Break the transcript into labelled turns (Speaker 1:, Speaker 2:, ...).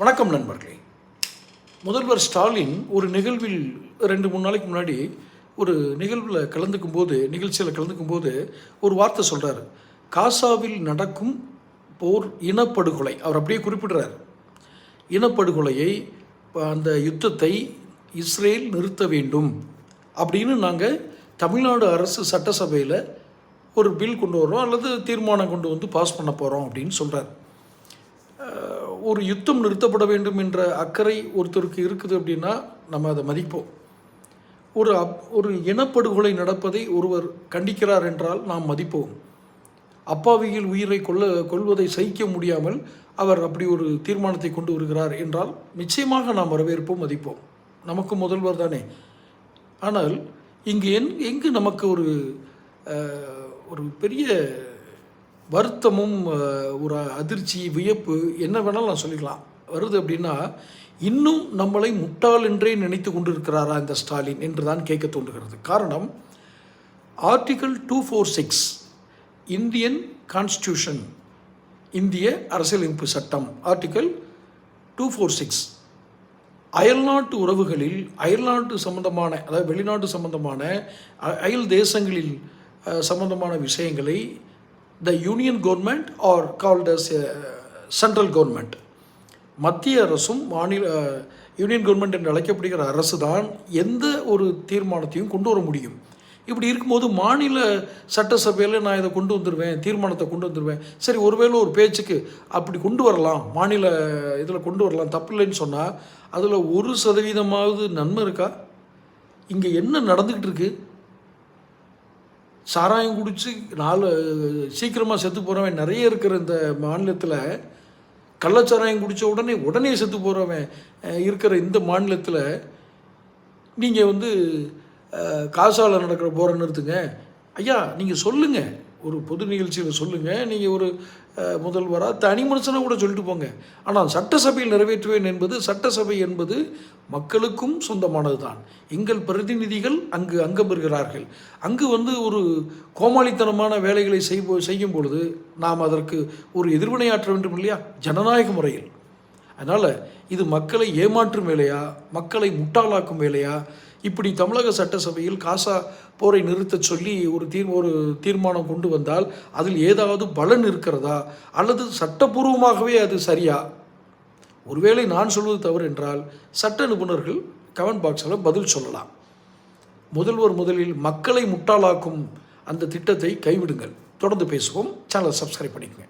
Speaker 1: வணக்கம் நண்பர்களே. முதல்வர் ஸ்டாலின் ஒரு நிகழ்வில் ரெண்டு மூணு நாளைக்கு முன்னாடி ஒரு நிகழ்வில் கலந்துக்கும் போது நிகழ்ச்சியில் கலந்துக்கும் போது ஒரு வார்த்தை சொல்கிறார் காசாவில் நடக்கும் போர் இனப்படுகொலை. அவர் அப்படியே குறிப்பிடுறார். இனப்படுகொலையை அந்த யுத்தத்தை இஸ்ரேல் நிறுத்த வேண்டும் அப்படின்னு நாங்கள் தமிழ்நாடு அரசு சட்டசபையில் ஒரு பில் கொண்டு வரோம் அல்லது தீர்மானம் கொண்டு வந்து பாஸ் பண்ண போகிறோம் அப்படின்னு சொல்கிறார் ஒரு யுத்தம் நிறுத்தப்பட வேண்டும் என்ற அக்கறை ஒருத்தருக்கு இருக்குது அப்படின்னா நம்ம அதை மதிப்போம். ஒரு அப் ஒரு இனப்படுகொலை நடப்பதை ஒருவர் கண்டிக்கிறார் என்றால் நாம் மதிப்போம். அப்பாவியில் உயிரை கொல்ல கொள்வதை சகிக்க முடியாமல் அவர் அப்படி ஒரு தீர்மானத்தை கொண்டு வருகிறார் என்றால் நிச்சயமாக நாம் வரவேற்போம் மதிப்போம். நமக்கு முதல்வர் தானே. ஆனால் இங்கு எங் எங்கு நமக்கு ஒரு ஒரு பெரிய வருத்தமும் ஒரு அதிர்ச்சி வியப்பு என்ன வேணாலும் நான் சொல்லிக்கலாம். வருது அப்படின்னா இன்னும் நம்மளை முட்டாள் என்றே நினைத்து கொண்டிருக்கிறாரா இந்த ஸ்டாலின் என்று தான் கேட்க தோன்றுகிறது. காரணம் article two four six Indian constitution இந்திய அரசியலமைப்பு சட்டம் ஆர்டிகல் டூ ஃபோர் சிக்ஸ். அயல்நாட்டு உறவுகளில் அயல்நாட்டு சம்பந்தமான அதாவது வெளிநாட்டு சம்பந்தமான அயல் தேசங்களில் சம்பந்தமான விஷயங்களை the union government are called as central government மத்திய அரசும் மாநில uh, யூனியன் கவர்மெண்ட் என்று அழைக்கப்படுகிற அரசு தான் எந்த ஒரு தீர்மானத்தையும் கொண்டு வர முடியும். இப்படி இருக்கும்போது மாநில சட்டசபையில் நான் இதை கொண்டு வந்துடுவேன் தீர்மானத்தை கொண்டு வந்துடுவேன் சரி ஒருவேளை ஒரு பேச்சுக்கு அப்படி கொண்டு வரலாம் மாநில இதில் கொண்டு வரலாம் தப்பு இல்லைன்னு சொன்னால் அதில் ஒரு சதவீதமாவது நன்மை இருக்கா? இங்கே என்ன நடந்துக்கிட்டு இருக்குது சாராயம் குடித்து நாலு சீக்கிரமாக செத்து போகிறவன் நிறைய இருக்கிற இந்த மாநிலத்தில் கள்ளச்சாராயம் குடித்த உடனே உடனே செத்து போகிறவன் இருக்கிற இந்த மாநிலத்தில் நீங்கள் வந்து காசால நடக்கிற போரை நிறுத்துங்க. ஐயா நீங்கள் சொல்லுங்கள் ஒரு பொது நிகழ்ச்சியில் சொல்லுங்கள் நீங்கள் ஒரு முதல்வராக தனி மனுஷனாக கூட சொல்லிட்டு போங்க. ஆனால் சட்டசபையில் நிறைவேற்றுவேன் என்பது சட்டசபை என்பது மக்களுக்கும் சொந்தமானது தான் எங்கள் பிரதிநிதிகள் அங்கு அங்கம் பெறுகிறார்கள். அங்கு வந்து ஒரு கோமாளித்தனமான வேலைகளை செய்போ செய்யும் பொழுது நாம் அதற்கு ஒரு எதிர்வினையாற்ற வேண்டும் இல்லையா? ஜனநாயக முறையில். அதனால் இது மக்களை ஏமாற்றும் வேலையா? மக்களை முட்டாளாக்கும் வேலையா? இப்படி தமிழக சட்டசபையில் காசா போரை நிறுத்தச் சொல்லி ஒரு தீர் ஒரு தீர்மானம் கொண்டு வந்தால் அதில் ஏதாவது பலன் இருக்கிறதா? அல்லது சட்டபூர்வமாகவே அது சரியா? ஒருவேளை நான் சொல்வது தவறு என்றால் சட்ட நிபுணர்கள் கமெண்ட் பாக்ஸில் பதில் சொல்லலாம். முதல்வர் முதலில் மக்களை முட்டாளாக்கும் அந்த திட்டத்தை கைவிடுங்கள். தொடர்ந்து பேசுவோம். சேனலை சப்ஸ்கிரைப் பண்ணிக்கோங்க.